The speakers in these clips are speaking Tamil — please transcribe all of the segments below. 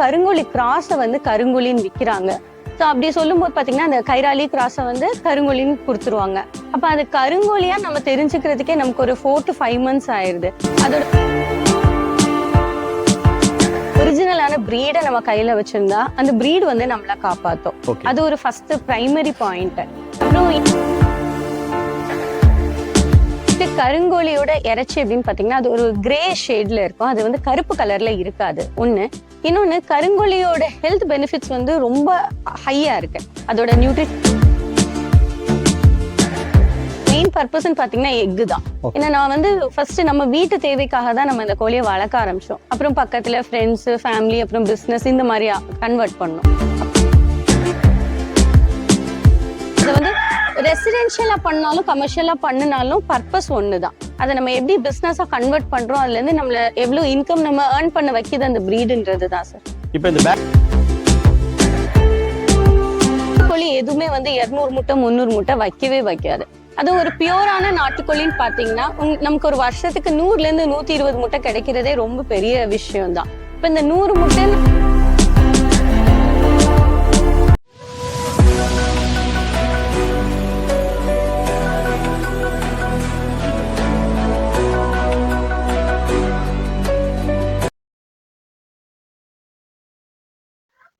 கருங்கோழி கிராஸை வந்து கருங்கோழின்னு விற்கிறாங்க ஸோ அப்படி சொல்லும்போது பார்த்தீங்கன்னா அந்த கைராளி கிராஸை வந்து கருங்கோழின்னு கொடுத்துருவாங்க. அப்போ அது கருங்கோழியா நம்ம தெரிஞ்சுக்கிறதுக்கே நமக்கு ஒரு ஃபோர் டு ஃபைவ் மந்த்ஸ் ஆயிடுது அதோட ஒரிஜினலான பிரீடை நம்ம கையில வச்சிருந்தா அந்த பிரீடு வந்து நம்மள காப்பாத்தும். ஓகே அது ஒரு ஃபர்ஸ்ட் பிரைமரி பாயிண்ட் அப்புறம் இது கருங்கோழியோட இறைச்சி அப்படின்னு பாத்தீங்கன்னா அது ஒரு கிரே ஷேட்ல இருக்கும். அது வந்து கருப்பு கலர்ல இருக்காது. ஒண்ணு. இன்னொன்னு கருங்கோழியோட ஹெல்த் பெனிஃபிட்ஸ் வந்து ரொம்ப ஹையா இருக்கு. அதோட நியூட்ரி மெயின் பர்பஸ்ன்னு பாத்தீங்கன்னா எக்கு தான். ஏன்னா நான் வந்து ஃபர்ஸ்ட் நம்ம வீட்டு தேவைக்காக தான் நம்ம இந்த கோழியை வளர்க்க ஆரம்பிச்சோம். அப்புறம் பக்கத்துல ஃப்ரெண்ட்ஸ் ஃபேமிலி அப்புறம் பிசினஸ் இந்த மாதிரி கன்வெர்ட் பண்ணோம். வந்து ரெசிடென்ஷியலா பண்ணாலும் கமர்ஷியலா பண்ணினாலும் பர்பஸ் ஒன்று தான் அதை நம்ம எப்படி பிஸ்னஸாக கன்வெர்ட் பண்றோம் அதுல இருந்து நம்மள எவ்வளவு இன்கம் நம்ம ஏர்ன் பண்ண வைக்கிது அந்த ப்ரீடுன்றது தான் சார் இப்போ இந்த பேக் நாட்டுக்கோழி எதுவுமே வந்து இருநூறு முட்டை முந்நூறு முட்டை வைக்கவே வைக்காது. அது ஒரு பியூரான நாட்டுக்கோழின்னு பாத்தீங்கன்னா உங்க- நமக்கு ஒரு வருஷத்துக்கு நூறுல இருந்து நூத்தி இருபது முட்டை கிடைக்கிறதே ரொம்ப பெரிய விஷயம் தான் இப்ப இந்த நூறு முட்டை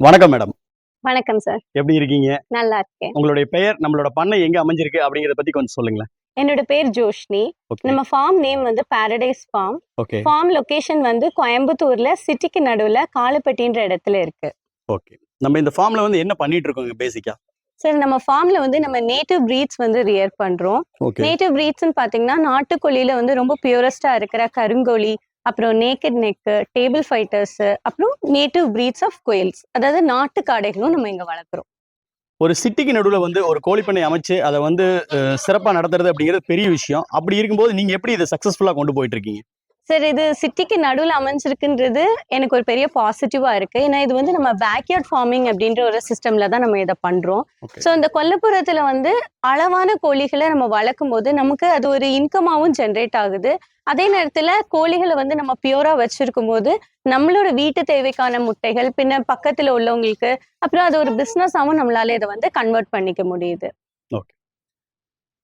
வணக்கம் மேடம். வணக்கம் சார் எப்படி இருக்கீங்க? நல்லா இருக்கேன். உங்களுடைய பெயர் நம்மளோட பண்ணை எங்க அமைஞ்சிருக்கு அப்படிங்கறத பத்தி கொஞ்சம் சொல்லுங்களேன். என்னோட பேர் ஜோஷ்னி. நம்ம ஃபார்ம் நேம் வந்து பாரடைஸ் ஃபார்ம் ஃபார்ம் லொகேஷன் வந்து கோயம்புத்தூர்ல சிட்டிக்கு நடுவுல காலுப்பட்டின்ற இடத்துல இருக்கு. ஓகே. நம்ம இந்த ஃபார்ம்ல வந்து என்ன பண்ணிட்டு இருக்கோங்க பேசிக்கா சார் நம்ம ஃபார்ம்ல வந்து நம்ம நேட்டிவ் பிரீட்ஸ் வந்து ரியர் பண்றோம். நேட்டிவ் பிரீட்ஸ்னு பாத்தீங்கன்னா நாட்டுக்கோழியில வந்து ரொம்ப பியூரஸ்டா இருக்கிற கருங்கோழி அப்புறம் நேக்கட் நெக்கு டேபிள் ஃபைட்டர்ஸ் அப்புறம் நேட்டிவ் பிரீட்ஸ் ஆஃப் கோயில்ஸ் அதாவது நாட்டு காடைகளும் நம்ம இங்க வளர்க்குறோம். ஒரு சிட்டிக்கு நடுவுல வந்து ஒரு கோழிப்பண்ணை அமைச்சு அதை வந்து சிறப்பாக சிறப்பா நடத்துறது அப்படிங்கிறது பெரிய விஷயம். அப்படி இருக்கும்போது நீங்க எப்படி இதை சக்ஸஸ்ஃபுல்லாக கொண்டு போயிட்டு இருக்கீங்க? சார் இது சிட்டிக்கு நடுவில் அமைஞ்சிருக்குன்றது எனக்கு ஒரு பெரிய பாசிட்டிவா இருக்கு. ஏன்னா இது வந்து நம்ம பேக்யார்ட் ஃபார்மிங் அப்படின்ற ஒரு சிஸ்டம்ல தான் நம்ம இதை பண்றோம். ஸோ இந்த கொல்லப்புறத்துல வந்து அளவான கோழிகளை நம்ம வளர்க்கும் போது நமக்கு அது ஒரு இன்கமாவும் ஜென்ரேட் ஆகுது. அதே நேரத்துல கோழிகளை வந்து நம்ம பியூரா வச்சிருக்கும் போது நம்மளோட வீட்டு தேவைக்கான முட்டைகள் பின்ன பக்கத்துல உள்ளவங்களுக்கு அப்புறம் அது ஒரு பிசினஸாவும் நம்மளால இதை வந்து கன்வெர்ட் பண்ணிக்க முடியுது.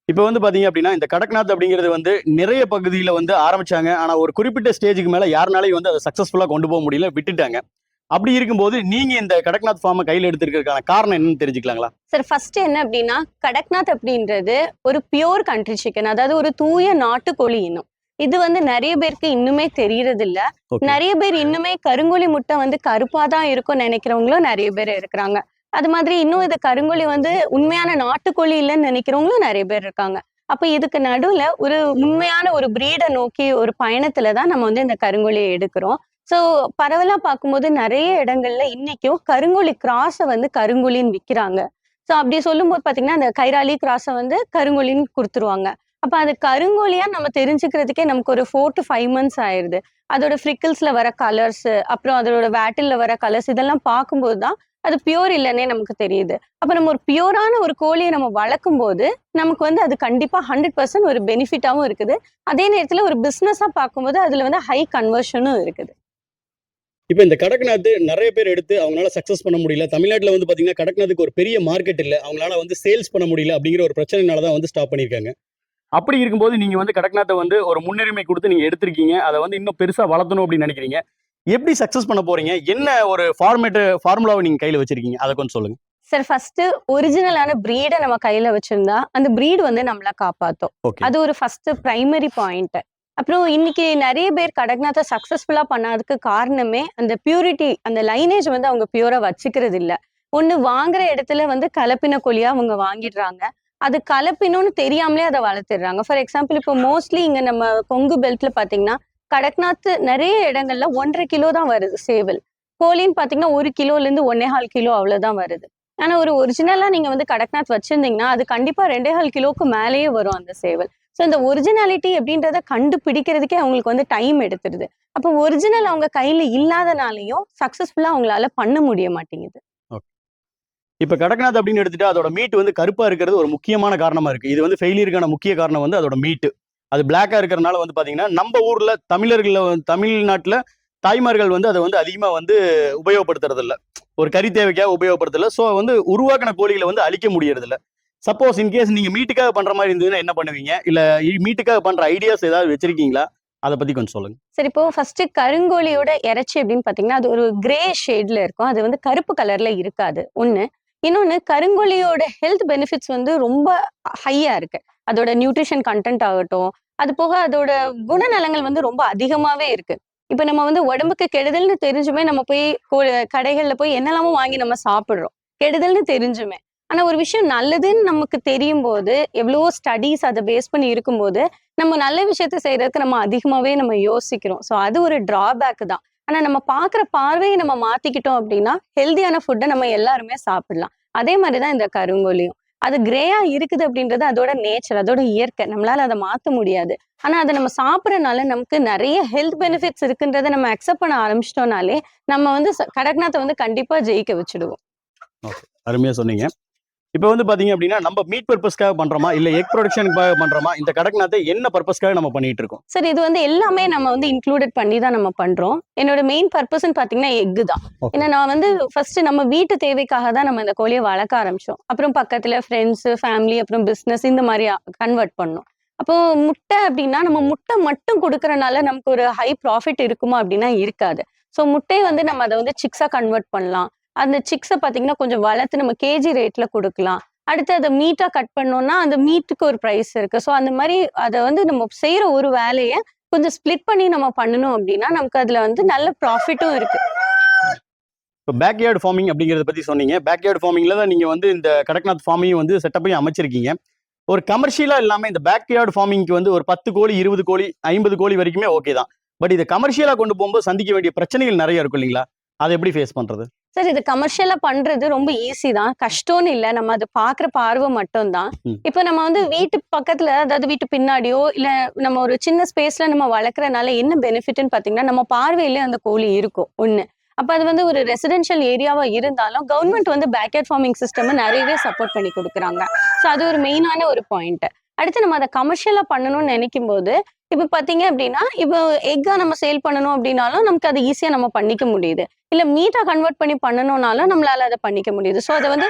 இப்போ வந்து பாத்தீங்க அப்படின்னா இந்த கடக்நாத் அப்படிங்கிறது வந்து நிறைய பகுதியில வந்து ஆரம்பிச்சாங்க. ஆனா ஒரு குறிப்பிட்ட ஸ்டேஜுக்கு மேல யாருனாலையும் வந்து அதை சக்சஸ்ஃபுல்லா கொண்டு போக முடியல விட்டுட்டாங்க. அப்படி இருக்கும்போது நீங்க இந்த கடக்நாத் ஃபார்மை கையில எடுத்திருக்கிறதுக்கான காரணம் என்னன்னு தெரிஞ்சுக்கலாங்களா? சார் ஃபர்ஸ்ட் என்ன அப்படின்னா கடக்நாத் அப்படின்றது ஒரு பியோர் கண்ட்ரி சிக்கன் அதாவது ஒரு தூய நாட்டுக்கோழி இனம். இது வந்து நிறைய பேருக்கு இன்னுமே தெரியறது இல்ல. நிறைய பேர் இன்னுமே கருங்கோழி முட்டை வந்து கருப்பா தான் இருக்கும் நினைக்கிறவங்களும் நிறைய பேர் இருக்கிறாங்க. அது மாதிரி இன்னும் இது கருங்கோழி வந்து உண்மையான நாட்டுக்கோழி இல்லைன்னு நினைக்கிறவங்களும் நிறைய பேர் இருக்காங்க. அப்ப இதுக்கு நடுவுல ஒரு உண்மையான ஒரு பிரீடை நோக்கி ஒரு பயணத்துல தான் நம்ம வந்து இந்த கருங்கோழியை எடுக்கிறோம். ஸோ பரவலா பார்க்கும்போது நிறைய இடங்கள்ல இன்னைக்கும் கருங்கோழி கிராஸை வந்து கருங்கோழின்னு விற்கிறாங்க ஸோ அப்படி சொல்லும்போது பார்த்தீங்கன்னா அந்த கைராளி கிராஸை வந்து கருங்கோழின்னு கொடுத்துருவாங்க. அப்போ அது கருங்கோழியா நம்ம தெரிஞ்சுக்கிறதுக்கே நமக்கு ஒரு ஃபோர் டு ஃபைவ் மந்த்ஸ் ஆயிருது. அதோட ஃப்ரிக்கிள்ஸ்ல வர கலர்ஸ் அப்புறம் அதோட வேட்டில்ல வர கலர்ஸ் இதெல்லாம் பார்க்கும்போது தான் அது பியூர் இல்லைன்னே நமக்கு தெரியுது. அப்போ நம்ம ஒரு பியூரான ஒரு கோழியை நம்ம வளர்க்கும் போது நமக்கு வந்து அது கண்டிப்பா ஹண்ட்ரட் பர்சன்ட் ஒரு பெனிஃபிட்டாவும் இருக்குது. அதே நேரத்தில் ஒரு பிஸ்னஸாக பார்க்கும்போது அதுல வந்து ஹை கன்வர்ஷனும் இருக்குது. இப்போ இந்த கடக்நாத் நிறைய பேர் எடுத்து அவங்களால சக்சஸ் பண்ண முடியல. தமிழ்நாட்டில் வந்து பாத்தீங்கன்னா கடக்நாத்துக்கு ஒரு பெரிய மார்க்கெட் இல்லை. அவங்களால வந்து சேல்ஸ் பண்ண முடியல அப்படிங்கிற ஒரு பிரச்சனைனால தான் வந்து ஸ்டாப் பண்ணியிருக்காங்க. அப்படி இருக்கும்போது நீங்க வந்து கடக்நாத்தை வந்து ஒரு முன்னுரிமை கொடுத்து நீங்க எடுத்திருக்கீங்க. அதை வந்து இன்னும் பெருசா வளர்த்தணும் அப்படின்னு நினைக்கிறீங்க. எப்படி சக்சஸ் பண்ண போறீங்க? என்ன ஒரு ஃபார்மேட் ஃபார்முலாவை நீங்க கையில வச்சிருக்கீங்க? அதை கொஞ்சம் சொல்லுங்க. சார் ஃபர்ஸ்ட் ஒரிஜினலான பிரீடை நம்ம கையில வச்சிருந்தா அந்த பிரீடு வந்து நம்மள காப்பாத்தும். அது ஒரு ஃபர்ஸ்ட் பிரைமரி பாயிண்ட் அப்புறம் இன்னைக்கு நிறைய பேர் கடக்நாத்தை சக்சஸ்ஃபுல்லா பண்ணாததுக்கு காரணமே அந்த பியூரிட்டி அந்த லைனேஜ் வந்து அவங்க பியூரா வச்சுக்கிறது இல்ல ஒண்ணு வாங்குற இடத்துல வந்து கலப்பின கோழியா அவங்க வாங்கிடுறாங்க. அது கலப்பினம்னு தெரியாமலே அதை வளர்த்துடுறாங்க. ஃபார் எக்ஸாம்பிள் இப்போ மோஸ்ட்லி இங்க நம்ம கொங்கு பெல்ட்ல பாத்தீங்கன்னா கடக்நாத் நிறைய இடங்கள்ல ஒன்றரை கிலோ தான் வருது சேவல். கோழின்னு பாத்தீங்கன்னா ஒரு கிலோல இருந்து ஒன்னே கால் கிலோ அவ்வளவுதான் வருது. ஆனா ஒரு ஒரிஜினலா நீங்க வந்து கடக்நாத் வச்சிருந்தீங்கன்னா அது கண்டிப்பா ரெண்டே கால் கிலோக்கு மேலேயே வரும் அந்த சேவல். ஸோ இந்த ஒரிஜினாலிட்டி அப்படின்றத கண்டுபிடிக்கிறதுக்கே அவங்களுக்கு வந்து டைம் எடுத்துருது அப்போ ஒரிஜினல் அவங்க கையில இல்லாதனாலையும் சக்சஸ்ஃபுல்லா அவங்களால பண்ண முடிய மாட்டேங்குது. இப்போ கடக்நாத் அப்படின்னு எடுத்துட்டு அதோட மீட் வந்து கருப்பா இருக்கிறது ஒரு முக்கியமான காரணமா இருக்கு. இது வந்து ஃபெயிலியருக்கான முக்கிய காரணம் வந்து அதோட மீட்டு அது பிளாக்காக இருக்கிறனால வந்து பார்த்தீங்கன்னா நம்ம ஊரில் தமிழர்களில் தமிழ்நாட்டில் தாய்மார்கள் வந்து அதை வந்து அதிகமாக வந்து உபயோகப்படுத்துறதில்ல. ஒரு கறி தேவைக்காக உபயோகப்படுத்தல. ஸோ வந்து உருவாக்கின கோழிகளை வந்து அழிக்க முடியறதில்ல. சப்போஸ் இன்கேஸ் நீங்கள் மீட்டுக்காக பண்ணுற மாதிரி இருந்ததுன்னா என்ன பண்ணுவீங்க? இல்லை மீட்டுக்காக பண்ணுற ஐடியாஸ் ஏதாவது வச்சிருக்கீங்களா? அதை பத்தி கொஞ்சம் சொல்லுங்க. சரி இப்போ ஃபர்ஸ்ட் கருங்கோழியோட இறைச்சி அப்படின்னு பாத்தீங்கன்னா அது ஒரு கிரே ஷேட்ல இருக்கும். அது வந்து கருப்பு கலர்ல இருக்காது. ஒண்ணு. இன்னொன்னு கருங்கோழியோட ஹெல்த் பெனிஃபிட்ஸ் வந்து ரொம்ப ஹையா இருக்கு. அதோட நியூட்ரிஷன் கண்டென்ட் ஆகட்டும். அது போக அதோட குணநலங்கள் வந்து ரொம்ப அதிகமாவே இருக்கு. இப்ப நம்ம வந்து உடம்புக்கு கெடுதல்னு தெரிஞ்சுமே நம்ம போய் கடைகள்ல போய் என்னெல்லாமோ வாங்கி நம்ம சாப்பிடுறோம். கெடுதல்னு தெரிஞ்சுமே. ஆனா ஒரு விஷயம் நல்லதுன்னு நமக்கு தெரியும் போது எவ்வளவோ ஸ்டடீஸ் அதை பேஸ் பண்ணி இருக்கும்போது நம்ம நல்ல விஷயத்த செய்யறதுக்கு நம்ம அதிகமாவே நம்ம யோசிக்கிறோம். ஸோ அது ஒரு டிராபேக் தான். ஆனா நம்ம பார்க்குற பார்வையை நம்ம மாத்திக்கிட்டோம் அப்படின்னா ஹெல்தியான ஃபுட்டை நம்ம எல்லாருமே சாப்பிடலாம். அதே மாதிரி தான் இந்த கருங்கோலியும் அது கிரேயா இருக்குது அப்படின்றது அதோட நேச்சர் அதோட இயற்கை. நம்மளால அதை மாத்த முடியாது. ஆனா அதை நம்ம சாப்பிட்றனால நமக்கு நிறைய ஹெல்த் பெனிஃபிட்ஸ் இருக்குன்றதை நம்ம அக்செப்ட் பண்ண ஆரம்பிச்சிட்டோம்னாலே நம்ம வந்து கடக்நாத்தை வந்து கண்டிப்பா ஜெயிக்க வச்சுடுவோம். அருமையா சொன்னீங்க. இப்போ வந்து பாத்தீங்க அப்படின்னா நம்ம மீட் பர்பஸ்க்காக பண்றோமா? இல்ல எக் ப்ரொடக்ஷனுக்காக பண்றோமா? இந்த கடக்நாத்தை என்ன பர்பஸ்க்காக நம்ம பண்ணிட்டு இருக்கோம்? சரி இது வந்து எல்லாமே நம்ம வந்து இன்க்ளூடட் பண்ணி தான் நம்ம பண்றோம். என்னோட மெயின் பர்பஸ்ன்னு பாத்தீங்கன்னா எக்கு தான். ஏன்னா நான் வந்து ஃபர்ஸ்ட் நம்ம வீட்டு தேவைக்காக தான் நம்ம இந்த கோழியை வளர்க்க ஆரம்பிச்சோம். அப்புறம் பக்கத்துல ஃப்ரெண்ட்ஸ் ஃபேமிலி அப்புறம் பிசினஸ் இந்த மாதிரி கன்வெர்ட் பண்ணோம். அப்போ முட்டை அப்படின்னா நம்ம முட்டை மட்டும் கொடுக்கறனால நமக்கு ஒரு ஹை ப்ராஃபிட் இருக்குமா அப்படின்னா இருக்காது. ஸோ முட்டையை வந்து நம்ம அதை வந்து சிக்ஸா கன்வெர்ட் பண்ணலாம். அந்த சிக்ஸை பார்த்தீங்கன்னா கொஞ்சம் வளர்த்து நம்ம கேஜி ரேட்ல கொடுக்கலாம். அடுத்து அதை மீட்டாக கட் பண்ணோம்னா அந்த மீட்டுக்கு ஒரு ப்ரைஸ் இருக்கு. ஸோ அந்த மாதிரி அதை வந்து நம்ம செய்கிற ஒரு வேலையை கொஞ்சம் ஸ்ப்ளிட் பண்ணி நம்ம பண்ணணும் அப்படின்னா நமக்கு அதில் வந்து நல்ல ப்ராஃபிட்டும் இருக்கு. இப்போ பேக்யார்டு ஃபார்மிங் அப்படிங்கிறத பற்றி சொன்னீங்க. பேக்யார்டு ஃபார்மிங்கில் தான் நீங்கள் வந்து இந்த கடக்நாத் ஃபார்மையும் வந்து செட்டப்பையும் அமைச்சிருக்கீங்க. ஒரு கமர்ஷியலாக இல்லாமல் இந்த பேக்யார்டு ஃபார்மிங்க்கு வந்து ஒரு பத்து கோழி இருபது கோழி ஐம்பது கோழி வரைக்குமே ஓகே தான். பட் இதை கமர்ஷியலாக கொண்டு போகும்போது சந்திக்க வேண்டிய பிரச்சனைகள் நிறைய இருக்கும் இல்லைங்களா? அதை எப்படி ஃபேஸ் பண்ணுறது சார் இது கமர்ஷியலா பண்றது ரொம்ப ஈஸி தான். கஷ்டம்னு இல்ல. நம்ம அது பாக்குற பார்வை மட்டும் தான். இப்போ நம்ம வந்து வீட்டு பக்கத்துல அதாவது வீட்டு பின்னாடியோ இல்ல நம்ம ஒரு சின்ன ஸ்பேஸ்ல நம்ம வளர்க்கறனால என்ன பெனிஃபிட்னு பாத்தீங்கன்னா நம்ம பார்வையிலே அந்த கோழி இருக்கும் ஒண்ணு. அப்ப அது வந்து ஒரு ரெசிடென்ஷியல் ஏரியாவா இருந்தாலும் கவர்மெண்ட் வந்து பேக்கெட் ஃபார்மிங் சிஸ்டம் நிறையவே சப்போர்ட் பண்ணி கொடுக்குறாங்க. ஸோ அது ஒரு மெயினான ஒரு பாயிண்ட் அடுத்து நம்ம அதை கமர்ஷியலா பண்ணணும்னு நினைக்கும் போது இப்போ பாத்தீங்க அப்படின்னா இப்போ எக்கா நம்ம சேல் பண்ணணும் அப்படின்னாலும் நமக்கு அது ஈஸியா நம்ம பண்ணிக்க முடியுது. இல்ல மீட்டா கன்வெர்ட் பண்ணி பண்ணணும்னாலும் நம்மளால அதை பண்ணிக்க முடியுது. ஸோ அதை வந்து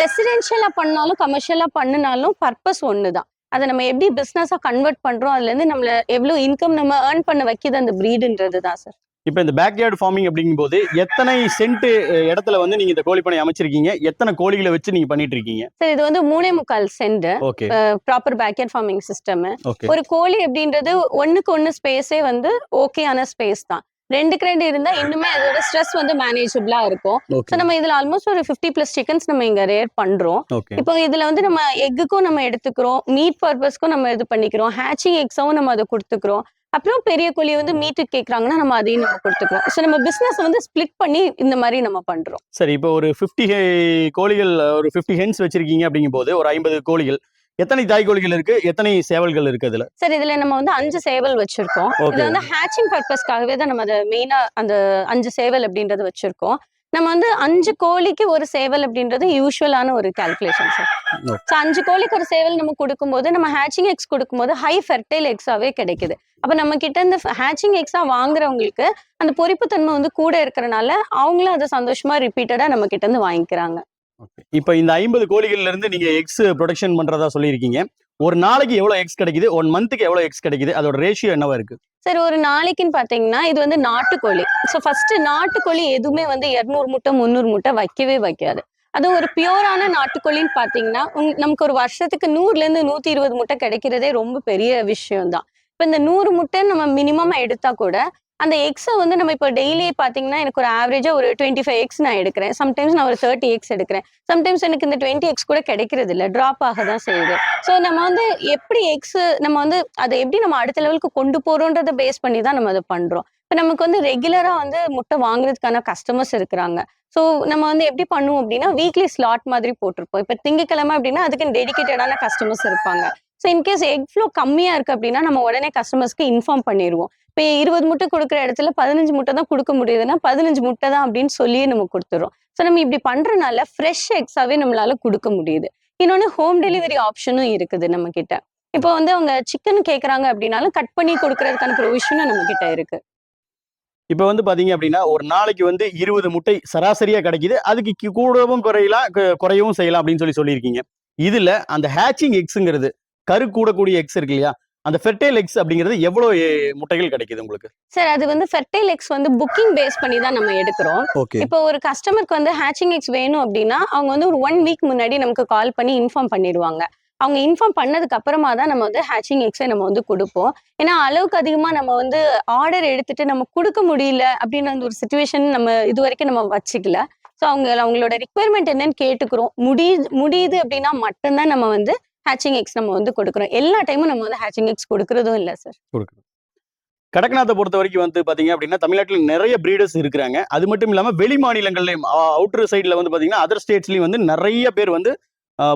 ரெசிடென்ஷியலா பண்ணாலும் கமர்ஷியலா பண்ணினாலும் பர்பஸ் ஒன்று தான் அதை நம்ம எப்படி பிஸ்னஸா கன்வெர்ட் பண்றோம் அதுல இருந்து நம்மள எவ்வளவு இன்கம் நம்ம ஏர்ன் பண்ண வைக்கிது அந்த ப்ரீடுன்றது தான் சார் இப்போ இந்த பேக்யார்டு ஃபார்மிங் அப்படிங்கும்போது எத்தனை சென்ட் இடத்துல வந்து நீங்க இந்த கோழிப்பனை அமைச்சிருக்கீங்க? எத்தனை கோழிகளை வச்சு நீங்க பண்ணிட்டு இருக்கீங்க சரி இது வந்து மூணே முக்கால் cent proper backyard farming system ஒரு கோழி அப்படின்றது ஒண்ணுக்கு ஒண்ணு ஸ்பேஸே வந்து ஓகேயான ஸ்பேஸ் தான். ரெண்டுக்கு ரெண்டு இருந்தா இன்னுமே அதோட ஸ்ட்ரெஸ் வந்து மேனேஜபிளா இருக்கும். ஸோ ஓகே நம்ம இதுல ஆல்மோஸ்ட் ஒரு ஃபிஃப்டி பிளஸ் சிக்கன்ஸ் நம்ம இங்க ரேர் பண்றோம். இப்போ இதுல வந்து நம்ம எக்குக்கும் நம்ம எடுத்துக்கிறோம் மீட் பர்பஸ்க்கும் நம்ம இது பண்ணிக்கிறோம் ஹேச்சிங் எக்ஸாவும் நம்ம அதை கொடுத்துக்கிறோம். அப்புறம் பெரிய கோழி வந்து மீட்டுக்கு கேக்குறாங்கன்னா நம்ம அதையும் நம்ம கொடுத்துக்கிறோம் ஸோ நம்ம பிசினஸ் வந்து ஸ்ப்ளிட் பண்ணி இந்த மாதிரி நம்ம பண்றோம். சரி இப்போ ஒரு ஃபிஃப்டி கோழிகள் ஒரு ஃபிஃப்டி ஹென்ஸ் வச்சிருக்கீங்க அப்படிங்கும்போது ஒரு ஐம்பது கோழிகள் எத்தனை தாய் கோழிகள் இருக்கு? எத்தனை சேவல்கள் இருக்கு அதுல? சரி இதுல நம்ம வந்து அஞ்சு சேவல் வச்சிருக்கோம். இது வந்து ஹேச்சிங் பர்பஸ்க்காகவே தான் நம்ம அதை மெயினா அந்த அஞ்சு சேவல் அப்படின்றது வச்சிருக்கோம். நம்ம வந்து அஞ்சு கோழிக்கு ஒரு சேவல் அப்படின்றது யூஸ்வலான ஒரு கால்குலேஷன் சார். ஸோ அஞ்சு கோழிக்கு ஒரு சேவல் நம்ம கொடுக்கும்போது நம்ம ஹேச்சிங் எக்ஸ் கொடுக்கும்போது ஹை ஃபெர்டைல் எக்ஸாவே கிடைக்குது. அப்ப நம்ம கிட்ட இந்த ஹேச்சிங் எக்ஸா வாங்குறவங்களுக்கு அந்த பொறிப்புத்தன்மை வந்து கூட இருக்கிறனால அவங்களும் அதை சந்தோஷமா ரிப்பீட்டடா நம்ம கிட்ட இருந்து வாங்கிக்கிறாங்க. இப்போ இந்த ஐம்பது கோழிகள்ல இருந்து நீங்க எக்ஸ் ப்ரொடக்ஷன் பண்றதா சொல்லியிருக்கீங்க. ஒரு நாளைக்கு எவ்வளவு எக்ஸ் கிடைக்குது? ஒன் மந்த்துக்கு எவ்வளவு எக்ஸ் கிடைக்குது? அதோட ரேஷியோ என்னவா இருக்கு? சரி ஒரு நாளைக்குன்னு பாத்தீங்கன்னா இது வந்து நாட்டுக்கோழி. ஸோ ஃபர்ஸ்ட் நாட்டுக்கோழி எதுவுமே வந்து இரநூறு முட்டை முந்நூறு முட்டை வைக்கவே வைக்காது. அது ஒரு பியூரான நாட்டுக்கோழின்னு பாத்தீங்கன்னா நமக்கு ஒரு வருஷத்துக்கு நூறுல இருந்து நூத்தி இருபது முட்டை கிடைக்கிறதே ரொம்ப பெரிய விஷயம் தான் இப்போ இந்த நூறு முட்டை நம்ம மினிமம் எடுத்தா கூட அந்த எக்ஸை வந்து நம்ம இப்போ டெய்லி பார்த்தீங்கன்னா எனக்கு ஒரு ஆவரேஜாக ஒரு டுவெண்ட்டி ஃபைவ் எக்ஸ் நான் எடுக்கிறேன். சம்டைம்ஸ் நான் ஒரு தேர்ட்டி எக்ஸ் எடுக்கிறேன். சம்டைம்ஸ் எனக்கு இந்த டுவெண்ட்டி எக்ஸ் கூட கிடைக்கிறது இல்லை ட்ராப் ஆக தான் செய்யுது. ஸோ நம்ம வந்து எப்படி எக்ஸ் நம்ம வந்து அதை எப்படி நம்ம அடுத்த லெவலுக்கு கொண்டு போறோன்றதை பேஸ் பண்ணி தான் நம்ம அதை பண்ணுறோம் இப்போ நமக்கு வந்து ரெகுலராக வந்து முட்டை வாங்குறதுக்கான கஸ்டமர்ஸ் இருக்கிறாங்க. ஸோ நம்ம வந்து எப்படி பண்ணுவோம் அப்படின்னா வீக்லி ஸ்லாட் மாதிரி போட்டிருப்போம். இப்போ திங்கக்கிழமை அப்படின்னா அதுக்கு டெடிகேட்டடான கஸ்டமர்ஸ் இருப்பாங்க. So in case egg flow கம்மியாக இருக்குது அப்படின்னா நம்ம உடனே கஸ்டமர்ஸ்க்கு இன்ஃபார்ம் பண்ணிடுவோம் இப்போ இருபது முட்டை கொடுக்குற இடத்துல பதினஞ்சு முட்டை தான் கொடுக்க முடியுதுன்னா பதினஞ்சு முட்டை தான் அப்படின்னு சொல்லியே நம்ம கொடுத்துறோம். ஸோ நம்ம இப்படி பண்ணுறனால ஃப்ரெஷ் எக்ஸாவே நம்மளால கொடுக்க முடியுது. இன்னொன்று ஹோம் டெலிவரி ஆப்ஷனும் இருக்குது நம்ம கிட்ட இப்போ வந்து அவங்க சிக்கன் கேட்குறாங்க அப்படின்னாலும் கட் பண்ணி கொடுக்கறதுக்கான ப்ரொவிஷனும் நம்ம கிட்ட இருக்கு. இப்போ வந்து பார்த்தீங்க அப்படின்னா ஒரு நாளைக்கு வந்து இருபது முட்டை சராசரியா கிடைக்குது. அதுக்கு கூடவும் குறையலாம் குறையவும் செய்யலாம் அப்படின்னு சொல்லி சொல்லியிருக்கீங்க. இதுல அந்த ஹேச்சிங் எக்ஸுங்கிறது கரு கூடக்கூடிய எக்ஸ் இருக்கு இல்லையா? அந்த ஃபெர்டைல் எக்ஸ் அப்படிங்கிறது எவ்வளவு முட்டைகள் கிடைக்குது உங்களுக்கு? சார் அது வந்து ஃபெர்டைல் எக்ஸ் வந்து புக்கிங் பேஸ் பண்ணி தான் நம்ம எடுக்கிறோம். இப்போ ஒரு கஸ்டமருக்கு வந்து ஹேச்சிங் எக்ஸ் வேணும் அப்படின்னா அவங்க வந்து ஒரு ஒன் வீக் முன்னாடி நமக்கு கால் பண்ணி இன்ஃபார்ம் பண்ணிடுவாங்க. அவங்க இன்ஃபார்ம் பண்ணதுக்கு அப்புறமா தான் நம்ம வந்து ஹேச்சிங் எக்ஸை நம்ம வந்து கொடுப்போம். ஏன்னா அளவுக்கு அதிகமா நம்ம வந்து ஆர்டர் எடுத்துட்டு நம்ம கொடுக்க முடியல அப்படின்ற அந்த ஒரு சுச்சுவேஷன் நம்ம இது வரைக்கும் நம்ம வச்சுக்கல. ஸோ அவங்க அவங்களோட ரிக்குவயர்மெண்ட் என்னன்னு கேட்டுக்கிறோம். முடி முடியுது அப்படின்னா மட்டும்தான் நம்ம வந்து ஹேச்சிங் எக்ஸ் நம்ம வந்து கொடுக்குறோம். எல்லா டைமும் நம்ம வந்து ஹேச்சிங் எக்ஸ் கொடுக்கறதும் இல்லை சார் கொடுக்கணும் கடக்நாத்தை பொறுத்த வரைக்கும் வந்து பாத்தீங்க அப்படின்னா தமிழ்நாட்டில் நிறைய பிரீடர்ஸ் இருக்கிறாங்க. அது மட்டும் இல்லாம வெளி மாநிலங்கள்லயும் அவுட்டர் சைட்ல வந்து பாத்தீங்கன்னா அதர் ஸ்டேட்ஸ்லயும் வந்து நிறைய பேர் வந்து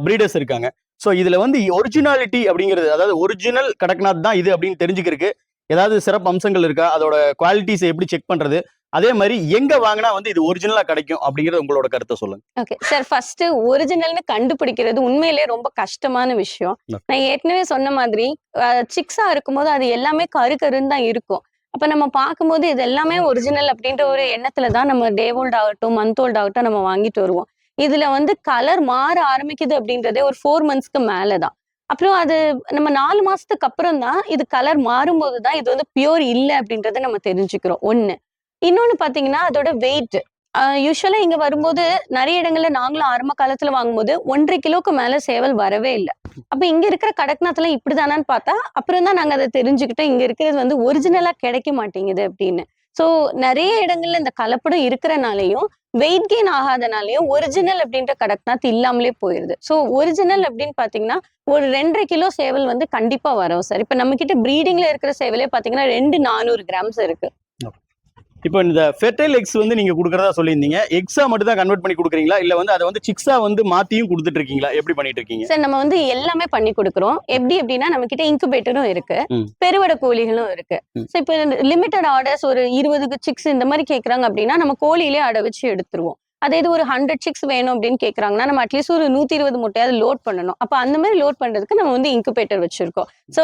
பிரீடர்ஸ் இருக்காங்க. ஸோ இதுல வந்து ஒரிஜினாலிட்டி அப்படிங்கிறது அதாவது ஒரிஜினல் கடக்நாத் தான் இது அப்படின்னு தெரிஞ்சுக்கிறதுக்கு ஏதாவது சிறப்பு அம்சங்கள் இருக்கா? அதோட குவாலிட்டிஸ் எப்படி செக் பண்றது? அதே மாதிரி எங்க வாங்கினா வந்து இது ஒரிஜினலா கிடைக்கும் அப்படிங்கறது உங்களோட கருத்தை சொல்லுங்க. ஓகே சார் ஃபர்ஸ்ட் ஒரிஜினல்னு கண்டுபிடிக்கிறது உண்மையிலேயே ரொம்ப கஷ்டமான விஷயம். நான் ஏற்கனவே சொன்ன மாதிரி சிக்ஸா இருக்கும்போது அது எல்லாமே கரு கருன்னு தான் இருக்கும். அப்ப நம்ம பார்க்கும்போது இது எல்லாமே ஒரிஜினல் அப்படின்ற ஒரு எண்ணத்துல தான் நம்ம டே ஓல்ட் ஆகட்டும் மந்த் ஓல்ட் ஆகட்டும் நம்ம வாங்கிட்டு வருவோம். இதுல வந்து கலர் மாற ஆரம்பிக்குது அப்படின்றதே ஒரு ஃபோர் மந்த்ஸ்க்கு மேலதான் அப்புறம் அது நம்ம நாலு மாசத்துக்கு அப்புறம் தான் இது கலர் மாறும்போது தான் இது வந்து பியூர் இல்லை அப்படின்றத நம்ம தெரிஞ்சுக்கிறோம். ஒண்ணு. இன்னொன்னு பாத்தீங்கன்னா அதோட வெயிட் யூஸ்வலா இங்க வரும்போது நிறைய இடங்கள்ல நாங்களும் ஆரம்ப காலத்துல வாங்கும்போது ஒன்றரை கிலோக்கு மேல சேவல் வரவே இல்லை. அப்ப இங்க இருக்கிற கடக்நாத்லாம் இப்படிதானான்னு பார்த்தா அப்புறம் தான் நாங்க அதை தெரிஞ்சுக்கிட்டோம். இங்க இருக்கிறது வந்து ஒரிஜினலா கிடைக்க மாட்டேங்குது அப்படின்னு. சோ நிறைய இடங்கள்ல இந்த கலப்படம் இருக்கிறனாலையும் வெயிட் கெயின் ஆகாதனாலையும் ஒரிஜினல் அப்படின்ற கடக்நாத் இல்லாமலே போயிருது. சோ ஒரிஜினல் அப்படின்னு பாத்தீங்கன்னா ஒரு ரெண்டரை கிலோ சேவல் வந்து கண்டிப்பா வரும் சார் இப்ப நம்ம கிட்ட ப்ரீடிங்ல இருக்கிற சேவலே பாத்தீங்கன்னா ரெண்டு நானூறு கிராம்ஸ் இருக்கு. இப்போ இந்த ஃபெர்டைல் எக்ஸ் வந்து நீங்க கொடுக்கறதா சொல்லியிருந்தீங்க. எக்ஸா மட்டும் தான் கன்வெர்ட் பண்ணி கொடுக்குறீங்களா? இல்ல வந்து அதை வந்து சிக்ஸா வந்து மாத்தியும் கொடுத்துட்டு இருக்கீங்களா எப்படி பண்ணிட்டு இருக்கீங்க? சார் நம்ம வந்து எல்லாமே பண்ணி கொடுக்குறோம். எப்படி அப்படின்னா நம்ம கிட்ட இன்குபேட்டரும் இருக்கு. பெருவடை கோழிகளும் இருக்கு. ஸோ இப்போ லிமிட்டட் ஆர்டர்ஸ் ஒரு இருபதுக்கு சிக்ஸ் இந்த மாதிரி கேக்குறாங்க அப்படின்னா நம்ம கோழியிலே அடை வச்சு எடுத்துருவோம். அதே இது ஒரு ஹண்ட்ரட் சிக்ஸ் வேணும் அப்படின்னு கேட்குறாங்கன்னா நம்ம அட்லீஸ்ட் ஒரு நூத்தி இருபது முட்டையாவது லோட் பண்ணணும். அப்போ அந்த மாதிரி லோட் பண்றதுக்கு நம்ம வந்து இன்குபேட்டர் வச்சிருக்கோம். ஸோ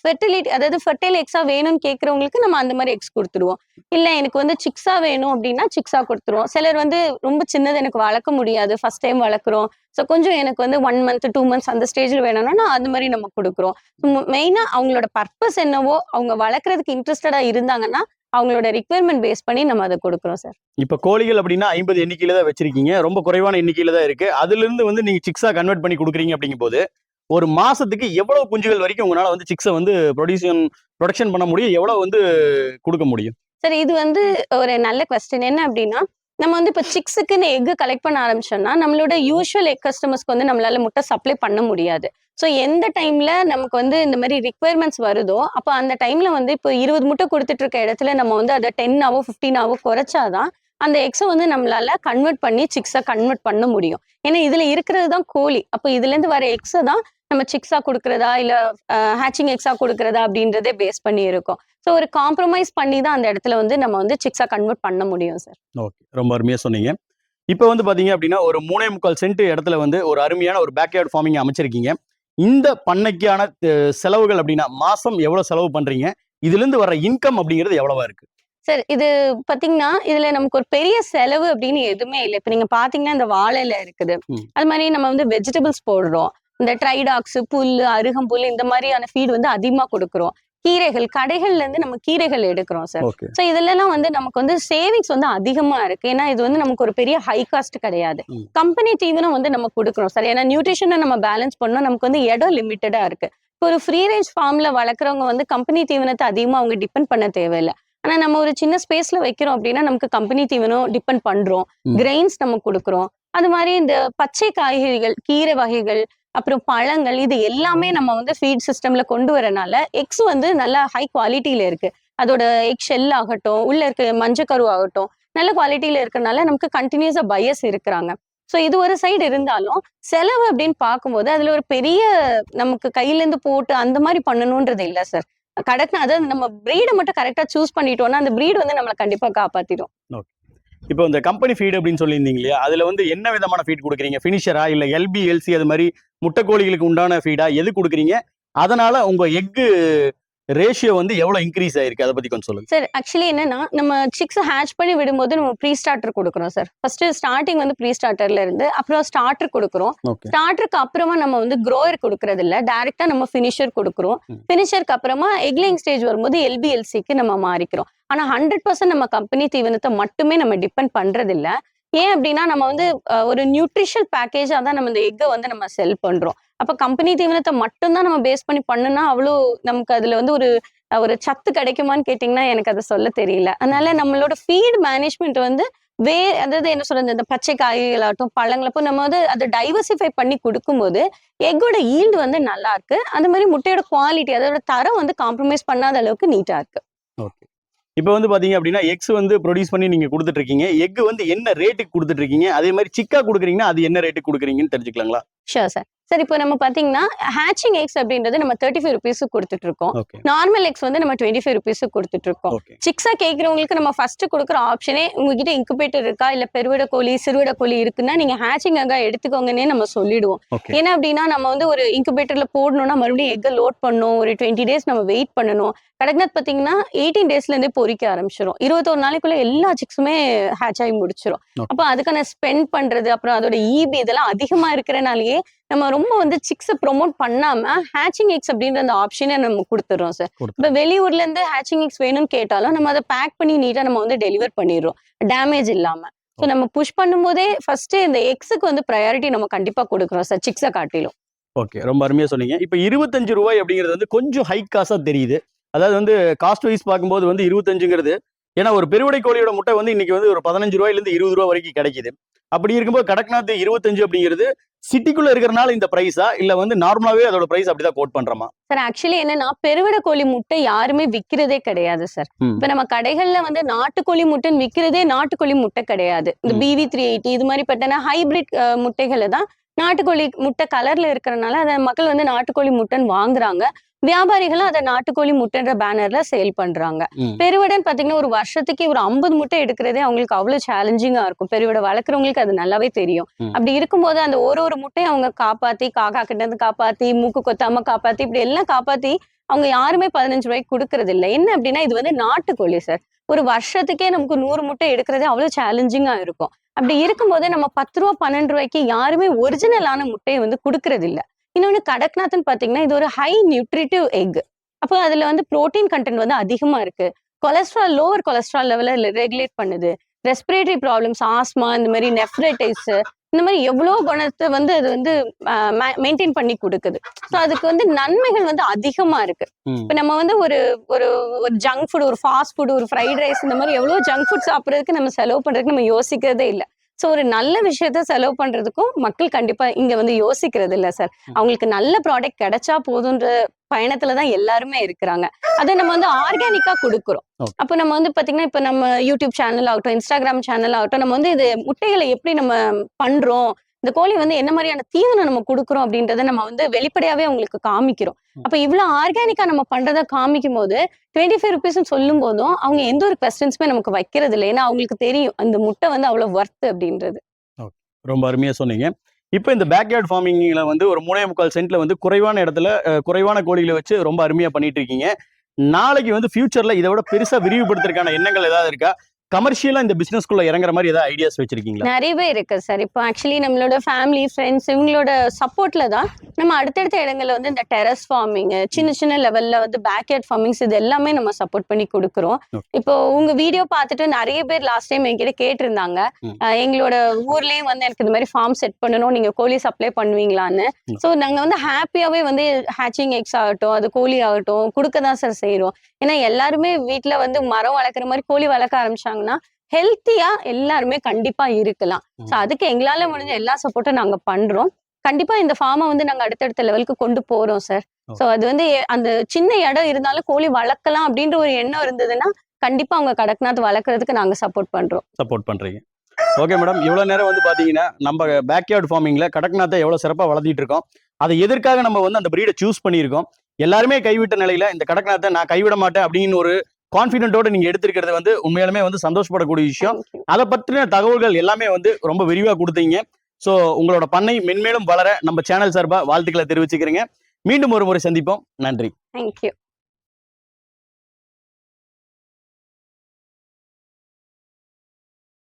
ஃபெர்டிலிட்டி அதாவது ஃபெர்டைல் எக்ஸா வேணும்னு கேட்குறவங்களுக்கு நம்ம அந்த மாதிரி எக்ஸ் கொடுத்துருவோம் இல்லை எனக்கு வந்து சிக்ஸா வேணும் அப்படின்னா சிக்ஸா கொடுத்துருவோம். சிலர் வந்து ரொம்ப சின்னது எனக்கு வளர்க்க முடியாது. ஃபர்ஸ்ட் டைம் வளர்க்குறோம். ஸோ கொஞ்சம் எனக்கு வந்து ஒன் மந்த் டூ மந்த்ஸ் அந்த ஸ்டேஜில் வேணும்னா அந்த மாதிரி நம்ம கொடுக்குறோம். மெயினாக அவங்களோட பர்பஸ் என்னவோ அவங்க வளர்க்குறதுக்கு இன்ட்ரெஸ்டடாக இருந்தாங்கன்னா அவங்களோட ரிக்குவயர்மெண்ட் பேஸ் பண்ணி நம்ம அதை கொடுக்குறோம் சார் இப்ப கோழிகள் அப்படின்னா ஐம்பது எண்ணிக்கையில தான் வச்சிருக்கீங்க. ரொம்ப குறைவான எண்ணிக்கையில தான் இருக்கு. அதுல இருந்து வந்து நீங்க சிக்ஸா கன்வெர்ட் பண்ணி கொடுக்குறீங்க அப்படிங்கும் போது ஒரு மாசத்துக்கு எவ்வளவு குஞ்சுகள் வரைக்கும் உங்களால வந்து சிக்ஸை வந்து ப்ரொடியூஷன் ப்ரொடக்ஷன் பண்ண முடியும்? எவ்வளவு வந்து கொடுக்க முடியும்? சரி இது வந்து ஒரு நல்ல கொஸ்டின் என்ன அப்படின்னா நம்ம வந்து இப்போ சிக்ஸுக்குன்னு எக் கலெக்ட் பண்ண ஆரம்பிச்சோம்னா நம்மளோட யூஸ்வல் எக் கஸ்டமர்ஸ்க்கு வந்து நம்மளால முட்டை சப்ளை பண்ண முடியாது. ஸோ எந்த டைம்ல நமக்கு வந்து இந்த மாதிரி ரிக்குவயர்மெண்ட்ஸ் வருதோ அப்போ அந்த டைம்ல வந்து இப்போ இருபது முட்டை கொடுத்துட்டு இருக்க இடத்துல நம்ம வந்து அதை டென்னாவோ ஃபிஃப்டீனாவோ குறைச்சாதான் அந்த எக்ஸை வந்து நம்மளால கன்வெர்ட் பண்ணி சிக்ஸை கன்வெர்ட் பண்ண முடியும். ஏன்னா இதுல இருக்கிறது தான் கோழி. அப்போ இதுலேருந்து வர எக்ஸை தான் நம்ம சிக்ஸா கொடுக்குறதா இல்லை ஹேச்சிங் எக்ஸா கொடுக்குறதா அப்படின்றதே பேஸ் பண்ணி இருக்கும். ஸோ ஒரு காம்ப்ரமைஸ் பண்ணி தான் அந்த இடத்துல வந்து நம்ம வந்து சிக்ஸா கன்வெர்ட் பண்ண முடியும் சார் ஓகே ரொம்ப அருமையாக சொன்னீங்க. இப்போ வந்து பார்த்தீங்க அப்படின்னா ஒரு மூணே முக்கால் சென்ட் இடத்துல வந்து ஒரு அருமையான ஒரு பேக்யார்ட் ஃபார்மிங் அமைச்சிருக்கீங்க. இந்த பண்ணைக்கான செலவுகள் அப்படின்னா மாசம் எவ்வளவு செலவு பண்றீங்க? இதுல இருந்து வர இன்கம் அப்படிங்கிறது எவ்வளவா இருக்கு? சார் இது பாத்தீங்கன்னா இதுல நமக்கு ஒரு பெரிய செலவு அப்படின்னு எதுவுமே இல்லை. இப்ப நீங்க பாத்தீங்கன்னா இந்த வாழையில இருக்குது. அது மாதிரி நம்ம வந்து வெஜிடபிள்ஸ் போடுறோம். இந்த ட்ரைடாக்ஸ் புல் அருகம்புல் இந்த மாதிரியான ஃபீட் வந்து அதிகமா கொடுக்குறோம். கீரைகள் கடைகள்ல இருந்து நம்ம கீரைகள் எடுக்கிறோம் சார் ஓகே ஸோ இதுலலாம் வந்து நமக்கு வந்து சேவிங்ஸ் வந்து அதிகமா இருக்கு. ஏன்னா இது வந்து நமக்கு ஒரு பெரிய ஹை காஸ்ட் கிடையாது. கம்பெனி தீவனம் வந்து நம்ம கொடுக்குறோம் சார் ஏன்னா நியூட்ரிஷனை நம்ம பேலன்ஸ் பண்ணோம். நமக்கு வந்து இடம் லிமிட்டடா இருக்கு. இப்போ ஒரு ஃப்ரீ ரேஞ்ச் ஃபார்ம்ல வளர்க்குறவங்க வந்து கம்பெனி தீவனத்தை அதிகமா அவங்க டிபெண்ட் பண்ண தேவையில்லை. ஆனா நம்ம ஒரு சின்ன ஸ்பேஸ்ல வைக்கிறோம் அப்படின்னா நமக்கு கம்பெனி தீவனம் டிபெண்ட் பண்றோம். கிரெயின்ஸ் நம்ம கொடுக்குறோம். அது மாதிரி இந்த பச்சை காய்கறிகள் கீரை வகைகள் அப்புறம் பழங்கள் இது எல்லாமே நம்ம வந்து ஃபீட் சிஸ்டம்ல கொண்டு வரனால எக்ஸ் வந்து நல்ல ஹை குவாலிட்டியில இருக்கு. அதோட எக் ஷெல் ஆகட்டும் உள்ள இருக்க மஞ்சக்கரு ஆகட்டும் நல்ல குவாலிட்டியில இருக்கறனால நமக்கு கண்டினியூஸா பயஸ் இருக்கிறாங்க. ஸோ இது ஒரு சைடு இருந்தாலும் செலவு அப்படின்னு பார்க்கும்போது அதுல ஒரு பெரிய நமக்கு கையில இருந்து போட்டு அந்த மாதிரி பண்ணணும்ன்றது இல்ல சார் கடக்னா அதாவது நம்ம பிரீடை மட்டும் கரெக்டா சூஸ் பண்ணிட்டோம்னா அந்த பிரீடு வந்து நம்மளை கண்டிப்பா காப்பாத்திடும் இப்போ இந்த கம்பெனி ஃபீட் அப்படின்னு சொல்லியிருந்தீங்க இல்லையா? அதுல வந்து என்ன விதமான ஃபீட் கொடுக்குறீங்க? ஃபினிஷரா இல்ல எல்பி எல்சி அது மாதிரி முட்டைக்கோழிகளுக்கு உண்டான ஃபீடா எது கொடுக்குறீங்க? அதனால உங்க எக்கு ரேஷியோ வந்து எவ்வளவு இன்க்ரீஸ் ஆயிருக்கு? அதை பத்தி கொஞ்சம் சொல்லுங்க. சார் ஆக்சுவலி என்னன்னா நம்ம சிக்ஸ் ஹேட்ச் பண்ணி விடும்போது நம்ம ப்ரீ ஸ்டார்டர் கொடுக்குறோம் சார் ஃபர்ஸ்ட் ஸ்டார்டிங் வந்து ப்ரீ ஸ்டார்டர்ல இருந்து அப்புறம் ஸ்டார்டர் கொடுக்குறோம். ஸ்டார்டருக்கு அப்புறமா நம்ம வந்து க்ரோயர் கொடுக்கறது இல்ல டைரக்டா நம்ம ஃபினிஷர் கொடுக்குறோம். ஃபினிஷருக்கு அப்புறமா எக்லிங் ஸ்டேஜ் வரும்போது எல்பிஎல்சிக்கு நம்ம மாறிக்கிறோம். ஆனா ஹண்ட்ரட் பர்சன்ட் நம்ம கம்பெனி தீவனத்தை மட்டுமே நம்ம டிபெண்ட் பண்றது இல்ல ஏன் அப்படின்னா நம்ம வந்து ஒரு நியூட்ரிஷன் பேக்கேஜா தான் நம்ம இந்த எக்கை வந்து நம்ம செல் பண்றோம். அப்போ கம்பெனி தீவனத்தை மட்டும்தான் நம்ம பேஸ் பண்ணி பண்ணுனா அவ்வளோ நமக்கு அதுல வந்து ஒரு ஒரு சத்து கிடைக்குமான்னு கேட்டிங்கன்னா எனக்கு அதை சொல்ல தெரியல. அதனால நம்மளோட ஃபீட் மேனேஜ்மெண்ட் வந்து வே அதாவது என்ன சொல்றது இந்த பச்சை காய்களாகட்டும் பழங்களப்போ நம்ம வந்து அதை டைவர்சிஃபை பண்ணி கொடுக்கும்போது எக்கோட ஈல்டு வந்து நல்லா இருக்கு. அந்த மாதிரி முட்டையோட குவாலிட்டி அதோட தரம் வந்து காம்ப்ரமைஸ் பண்ணாத அளவுக்கு நீட்டா இருக்கு. இப்போ வந்து பாத்தீங்க அப்படின்னா எக்ஸ் வந்து ப்ரொடியூஸ் பண்ணி நீங்க கொடுத்துட்ருக்கீங்க எக் வந்து என்ன ரேட்டுக்கு கொடுத்துட்ருக்கீங்க அதே மாதிரி சிக்கா கொடுக்குறீங்கன்னா அது என்ன ரேட்டுக்கு கொடுக்குறீங்கன்னு தெரிஞ்சுக்கலாங்களா? ஷோர் சார் சார் இப்போ நம்ம பாத்தீங்கன்னா ஹேச்சிங் எக்ஸ் அப்படின்றது நம்ம தேர்ட்டி ஃபைவ் ருபீஸுக்கு கொடுத்துட்டு இருக்கோம். நார்மல் எக்ஸ் வந்து நம்ம டுவெண்ட்டி ஃபைவ் ருபீஸுக்கு கொடுத்துட்டு இருக்கோம். சிக்ஸா கேட்கறவங்களுக்கு நம்ம ஃபர்ஸ்ட் கொடுக்குற ஆப்ஷனே உங்ககிட்ட இன்குபேட்டர் இருக்கா? இல்ல பெருவிட கோழி சிறுவிட கோழி இருக்குன்னா நீங்க ஹேச்சிங் அக்கா எடுத்துக்கோங்கன்னே நம்ம சொல்லிடுவோம். ஏன்னா அப்படின்னா நம்ம வந்து ஒரு இன்குபேட்டர்ல போடணும்னா மறுபடியும் எக்கை லோட் பண்ணணும். ஒரு டுவெண்ட்டி டேஸ் நம்ம வெயிட் பண்ணணும். கடக்நாத் பாத்தீங்கன்னா எயிட்டீன் டேஸ்ல இருந்தே பொறிக்க ஆரம்பிச்சிடும் இருபத்தொரு நாளைக்குள்ள எல்லா சிக்ஸுமே ஹேச் ஆகி முடிச்சிடும். அப்போ அதுக்கான ஸ்பெண்ட் பண்றது அப்புறம் அதோட ஈபி இதெல்லாம் அதிகமா இருக்கிறனாலயே நம்ம ரொம்ப வந்து சிக்ஸை ப்ரொமோட் பண்ணாம ஹேச்சிங் எக்ஸ் அப்படின்ற அந்த ஆப்ஷனை நம்ம கொடுத்துறோம் சார் இப்ப வெளியூர்ல இருந்து ஹேச்சிங் எக்ஸ் வேணும்னு கேட்டாலும் நம்ம அதை பேக் பண்ணி நீட்டா நம்ம வந்து டெலிவர் பண்ணிடுறோம். டேமேஜ் இல்லாம. ஸோ நம்ம புஷ் பண்ணும்போதே ஃபர்ஸ்ட் இந்த எக்ஸுக்கு வந்து ப்ரையாரிட்டி நம்ம கண்டிப்பா கொடுக்குறோம் சார் சிக்ஸை காட்டிலும். ஓகே ரொம்ப அருமையா சொன்னீங்க. இப்போ இருபத்தஞ்சு ரூபாய் அப்படிங்கிறது வந்து கொஞ்சம் ஹை காசா தெரியுது. அதாவது வந்து காஸ்ட் வைஸ் பார்க்கும்போது வந்து இருபத்தஞ்சுங்கிறது ஏன்னா ஒரு பெருவடை கோழியோட முட்டை வந்து இன்னைக்கு வந்து ஒரு பதினஞ்சு ரூபாயில இருந்து இருபது ரூபா வரைக்கும் கிடைக்குது. அப்படி இருக்கும்போது கடக்நாத் இருபத்தஞ்சு அப்படிங்கிறது சிட்டிக்குள்ள இருக்கிறனால இந்த பிரைஸா இல்ல வந்து நார்மலாவே அதோட பிரைஸ் அப்படிதான் கோட் பண்றோமா? சார் ஆக்சுவலி என்னன்னா பெருவிட கோழி முட்டை யாருமே விக்கிறதே கிடையாது சார். இப்ப நம்ம கடைகள்ல வந்து நாட்டுக்கோழி முட்டைன்னு விக்கிறதே நாட்டுக்கோழி முட்டை கிடையாது. இந்த. பிவி த்ரீ எயிட்டி இது மாதிரி பட்டன ஹைபிரிட் முட்டைகளை தான் நாட்டுக்கோழி முட்டை கலர்ல இருக்கிறனால அதை மக்கள் வந்து நாட்டுக்கோழி முட்டைன்னு வாங்குறாங்க. வியாபாரிகளும் அதை நாட்டுக்கோழி முட்டைன்ற பேனர்ல சேல் பண்றாங்க. ம். பெருவிடன்னு பாத்தீங்கன்னா ஒரு வருஷத்துக்கு ஒரு ஐம்பது முட்டை எடுக்கிறதே அவங்களுக்கு அவ்வளவு சேலஞ்சிங்கா இருக்கும். பெருவிட வளர்க்குறவங்களுக்கு அது நல்லாவே தெரியும். அப்படி இருக்கும்போது அந்த ஒரு ஒரு முட்டையை அவங்க காப்பாத்தி காக்கா கிட்ட இருந்து காப்பாத்தி மூக்கு கொத்தாம காப்பாத்தி இப்படி எல்லாம் காப்பாத்தி அவங்க யாருமே பதினஞ்சு ரூபாய்க்கு கொடுக்கறது இல்லை. என்ன அப்படின்னா இது வந்து நாட்டுக்கோழி சார் ஒரு வருஷத்துக்கே நமக்கு நூறு முட்டை எடுக்கிறதே அவ்வளவு சேலஞ்சிங்கா இருக்கும். அப்படி இருக்கும்போது நம்ம பத்து ரூபா பன்னெண்டு ரூபாய்க்கு யாருமே ஒரிஜினலான முட்டையை வந்து கொடுக்கறது இல்ல. இன்னொன்னு கடக்நாத்னு பாத்தீங்கன்னா இது ஒரு ஹை நியூட்ரிட்டிவ் எக் அப்போ அதுல வந்து புரோட்டீன் கண்டென்ட் வந்து அதிகமா இருக்கு. கொலஸ்ட்ரால் லோவர் கொலஸ்ட்ரால் லெவல ரெகுலேட் பண்ணுது. ரெஸ்பிரேட்டரி ப்ராப்ளம்ஸ் ஆஸ்மா இந்த மாதிரி நெஃப்ரைட்டிஸ் இந்த மாதிரி எவ்வளோ குணத்தை வந்து அது வந்து மெயின்டைன் பண்ணி கொடுக்குது. ஸோ அதுக்கு வந்து நன்மைகள் வந்து அதிகமா இருக்கு. இப்போ நம்ம வந்து ஒரு ஒரு ஒரு ஜங்க் ஃபுட் ஒரு ஃபாஸ்ட் ஃபுட் ஒரு ஃப்ரைட் ரைஸ் இந்த மாதிரி எவ்வளோ ஜங்க் ஃபுட் சாப்பிட்றதுக்கு நம்ம செலவு பண்றதுக்கு நம்ம யோசிக்கிறதே இல்லை. ஸோ ஒரு நல்ல விஷயத்த செலவு பண்றதுக்கும் மக்கள் கண்டிப்பா இங்க வந்து யோசிக்கிறது இல்லை சார் அவங்களுக்கு நல்ல ப்ராடக்ட் கிடைச்சா போதுன்ற பயணத்துல தான் எல்லாருமே இருக்கிறாங்க. அதை நம்ம வந்து ஆர்கானிக்கா கொடுக்குறோம். அப்போ நம்ம வந்து பாத்தீங்கன்னா இப்போ நம்ம யூடியூப் சேனல் ஆகட்டும் இன்ஸ்டாகிராம் சேனல் ஆகட்டும் நம்ம வந்து இது முட்டைகளை எப்படி நம்ம பண்றோம் இந்த கோழி வந்து என்ன மாதிரியான தீவனம் நம்ம கொடுக்குறோம் அப்படின்றத நம்ம வந்து வெளிப்படையாவே அவங்களுக்கு காமிக்கிறோம். அப்ப இவ்வளவு ஆர்கானிக்கா நம்ம பண்றத காமிக்கும் போது டுவெண்ட்டி ஃபைவ் ருபீஸ் சொல்லும் போதும் அவங்க எந்த ஒரு கொஸ்டின்ஸுமே நமக்கு வைக்கிறது இல்லை. ஏன்னா அவங்களுக்கு தெரியும் அந்த முட்டை வந்து அவ்வளவு ஒர்த் அப்படின்றது. ரொம்ப அருமையா சொன்னீங்க. இப்போ இந்த பேக்யார்ட் ஃபார்மிங்ல வந்து ஒரு மூணே முக்கால் சென்ட்ல வந்து குறைவான இடத்துல குறைவான கோழிகளை வச்சு ரொம்ப அருமையா பண்ணிட்டு இருக்கீங்க. நாளைக்கு வந்து ஃபியூச்சர்ல இதை விட பெருசா விரிவுபடுத்துறதுக்கான எண்ணங்கள் ஏதாவது இருக்கா? கமர்ஷியலா இந்த பிசினஸ்க்குள்ள இறங்குற மாதிரி ஏதாவது ஐடியாஸ் வச்சிருக்கீங்களா? நிறையவே இருக்கு சார். இப்போ ஆக்சுவலி நம்மளோட ஃபேமிலி ஃப்ரெண்ட்ஸ் இவங்களோட சப்போர்ட்ல தான் நம்ம அடுத்தடுத்த இடங்கள்ல வந்து இந்த டெரஸ் ஃபார்மிங் சின்ன சின்ன லெவல்ல வந்து பேக்யார்ட் ஃபார்மிங்ஸ் இது எல்லாமே நம்ம சப்போர்ட் பண்ணி கொடுக்குறோம். இப்போ உங்க வீடியோ பார்த்துட்டு நிறைய பேர் லாஸ்ட் டைம் என்கிட்ட கேட்டிருந்தாங்க. எங்களோட ஊர்லயும் வந்து எனக்கு இந்த மாதிரி ஃபார்ம் செட் பண்ணணும் நீங்க கோழி சப்ளை பண்ணுவீங்களான்னு. ஸோ நாங்க வந்து ஹாப்பியாவே வந்து ஹேச்சிங் எக்ஸ் ஆகட்டும் அது கோழி ஆகட்டும் கொடுக்க தான் சார் செய்றோம். ஏன்னா எல்லாருமே வீட்ல வந்து மரம் வளர்க்குற மாதிரி கோழி வளர்க்க ஆரம்பிச்சாங்கன்னா ஹெல்த்தியா எல்லாருமே கண்டிப்பா இருக்கலாம். ஸோ அதுக்கு எங்களால முடிஞ்ச எல்லா சப்போர்ட்டும் நாங்க பண்றோம். கண்டிப்பா இந்த ஃபார்மை வந்து நாங்க அடுத்தடுத்த லெவலுக்கு கொண்டு போறோம் சார். ஸோ அது வந்து அந்த சின்ன இடம் இருந்தாலும் கோழி வளர்க்கலாம் அப்படின்ற ஒரு எண்ணம் இருந்ததுன்னா கண்டிப்பா அவங்க கடக்நாத் வளர்க்கறதுக்கு நாங்க சப்போர்ட் பண்றோம். சப்போர்ட் பண்றீங்க. ஓகே மேடம் இவ்வளவு நேரம் வந்து பாத்தீங்கன்னா நம்ம பேக்யார்ட் ஃபார்மிங்ல கடக்நாத்தை எவ்வளவு சிறப்பா வளர்த்திட்டு இருக்கோம். அதை எதற்காக நம்ம வந்து அந்த பிரீடை சூஸ் பண்ணியிருக்கோம்? எல்லாருமே கைவிட்ட நிலையில இந்த கடக்நாத்தை நான் கைவிட மாட்டேன் அப்படின்னு ஒரு கான்ஃபிடென்ட்டோட நீங்க எடுத்திருக்கிறது வந்து உண்மையாலுமே வந்து சந்தோஷப்படக்கூடிய விஷயம். அதை பற்றின தகவல்கள் எல்லாமே வந்து ரொம்ப விரிவா கொடுத்தீங்க. ஸோ உங்களோட பண்ணை மென்மேலும் வளர நம்ம சேனல் சார்பா வாழ்த்துக்களை தெரிவிச்சுக்கிறீங்க. மீண்டும் ஒரு முறை சந்திப்போம். நன்றி. Thank you.